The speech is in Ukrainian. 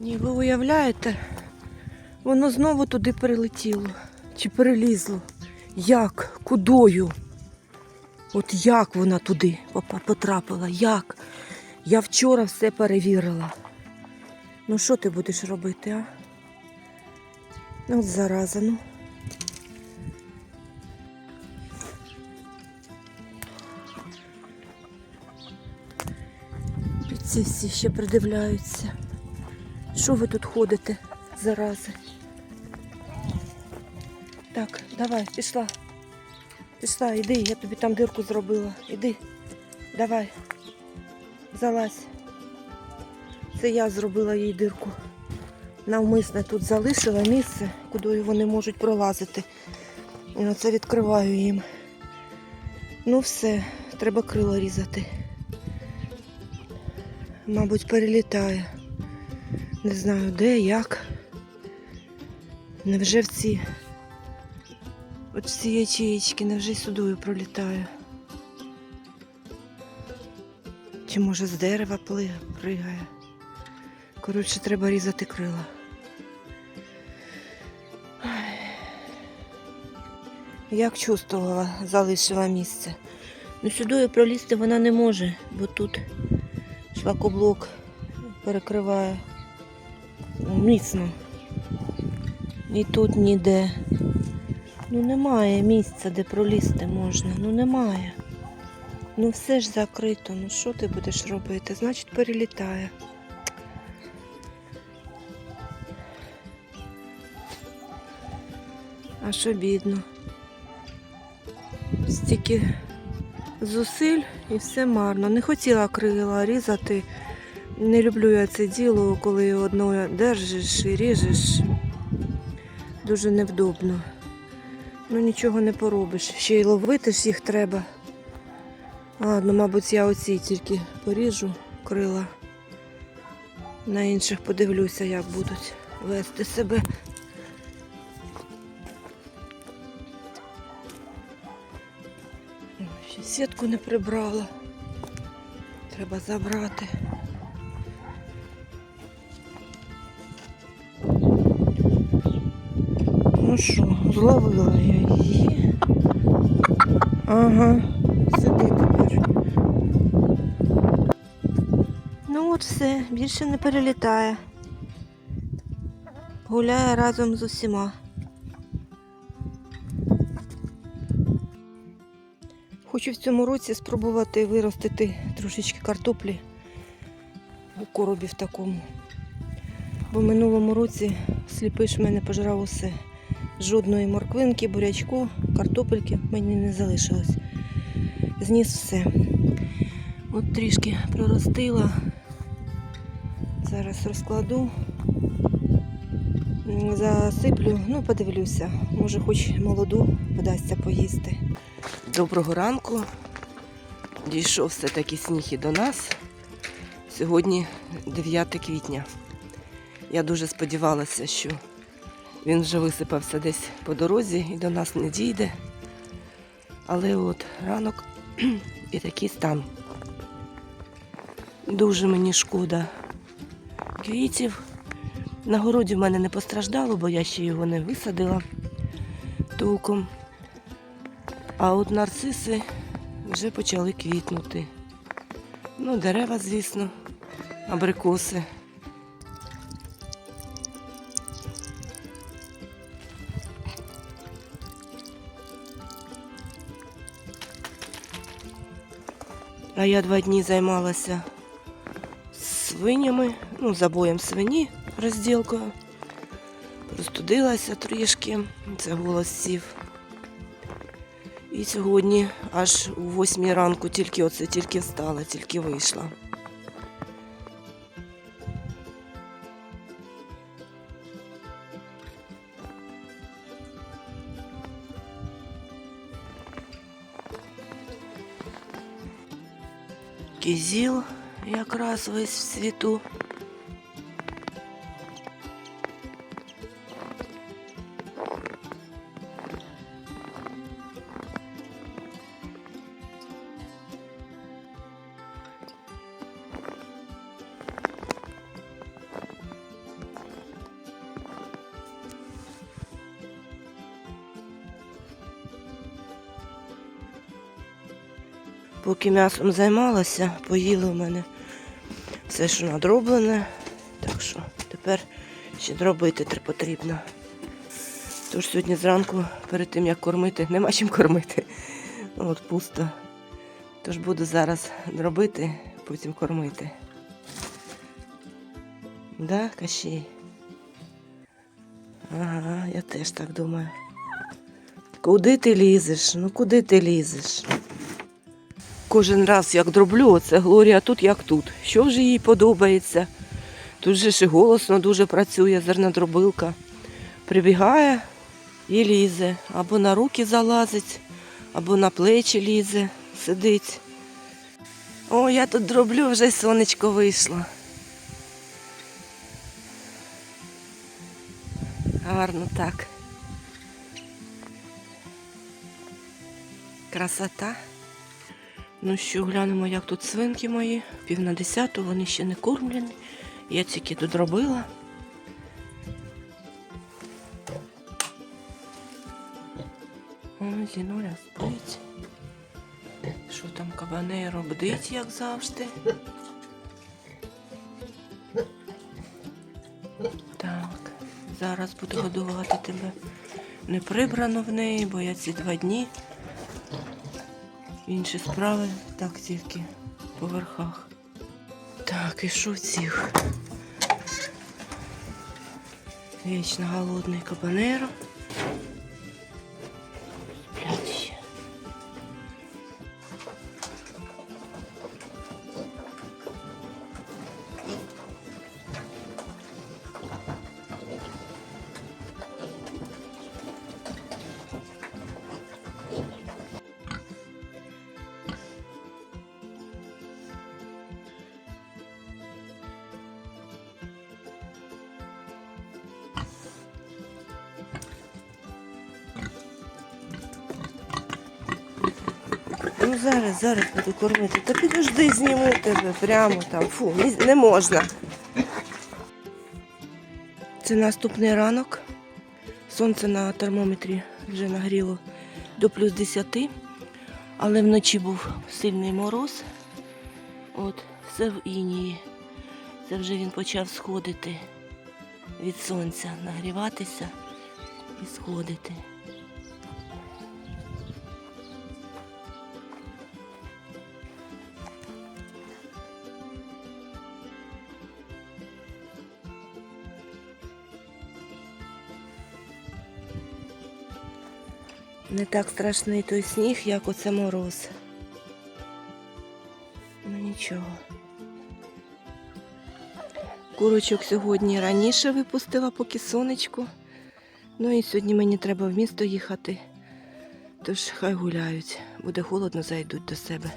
Ні, ви уявляєте, воно знову туди перелетіло. Чи перелізло? Як? Кудою? От як вона туди потрапила? Як? Я вчора все перевірила. Ну що ти будеш робити, а? Ну, От зараза, ну. Ці всі ще придивляються. Що ви тут ходите, зарази? Так, давай, пішла. Пішла, іди, я тобі там дирку зробила. Іди. Давай. Залазь. Це я зробила їй дирку. Навмисне тут залишила місце, куди вони можуть пролазити. І оце відкриваю їм. Ну все, треба крила різати. Мабуть, перелітає. Не знаю де, як. Невже в ці. От ці ячеїчки, невже сюдою пролітає? Чи може з дерева пригає? Коротше, треба різати крила. Як чувствувала, залишила місце. Ну сюди пролізти вона не може, бо тут шлакоблок перекриває міцно. І тут ніде. Ну немає місця, де пролізти можна. Ну немає. Ну все ж закрито. Ну що ти будеш робити? Значить перелітає. Аж обідно. Стільки зусиль і все марно. Не хотіла крила різати. Не люблю я це діло, коли одно держиш і ріжеш. Дуже невдобно. Ну нічого не поробиш. Ще й ловити ж їх треба. Ладно, мабуть, я оці тільки поріжу крила. На інших подивлюся, як будуть вести себе. Ще сітку не прибрала. Треба забрати. Ну що, зловила я її. Ага, сиди тепер. Ну от все, більше не перелітає. Гуляє разом з усіма. Хочу в цьому році спробувати виростити трошечки картоплі у коробі в такому. Бо в минулому році сліпиш мене пожрав усе. Жодної морквинки, бурячку, картопельки мені не залишилось. Зніс все. От трішки проростила. Зараз розкладу, засиплю, ну подивлюся. Може, хоч молоду вдасться поїсти. Доброго ранку. Дійшов все-таки сніг і до нас. Сьогодні 9 квітня. Я дуже сподівалася, що він вже висипався десь по дорозі і до нас не дійде. Але от ранок і такий стан. Дуже мені шкода квітів. На городі в мене не постраждало, бо я ще його не висадила толком. А от нарциси вже почали квітнути. Ну, дерева, звісно, абрикоси. А я два дні займалася свинями, ну, забоєм свині, розділкою. Простудилася трішки, це голос сів. І сьогодні аж у восьмій ранку тільки оце тільки встала, тільки вийшла. Кізіл якраз весь в світу. Поки м'ясом займалася, поїли в мене все, що надроблене. Так що тепер ще дробити тр- потрібно. Тож сьогодні зранку, перед тим як кормити, нема чим кормити. От пусто. Тож буду зараз дробити, потім кормити. Да, Кащій? Ага, я теж так думаю. Куди ти лізеш? Ну куди ти лізеш? Кожен раз як дроблю, оце Глорія тут як тут. Що вже їй подобається? Тут же ж голосно дуже працює зернодробилка. Прибігає і лізе. Або на руки залазить, або на плечі лізе, сидить. О, я тут дроблю, вже сонечко вийшло. Гарно так. Красота. Ну що, глянемо, як тут свинки мої. Пів на десяту, вони ще не кормлені. Я тільки додробила. О, Зінуля спить. Що там кабанеро бдить, як завжди. Так, зараз буду годувати тебе. Не прибрано в неї, бо я ці два дні. Інші справи так тільки по верхах. Так, і що цих? Вічно голодний кабанеро. Ну зараз, зараз буду кормити. Та підожди, зніму тебе прямо там. Фу, не, можна. Це наступний ранок. Сонце на термометрі вже нагріло до плюс 10, але вночі був сильний мороз. От, все в інії. Це вже він почав сходити від сонця, нагріватися і сходити. Не так страшний той сніг, як оце мороз. Ну нічого. Курочок сьогодні раніше випустила, поки сонечко. Ну і сьогодні мені треба в місто їхати. Тож хай гуляють. Буде холодно, зайдуть до себе.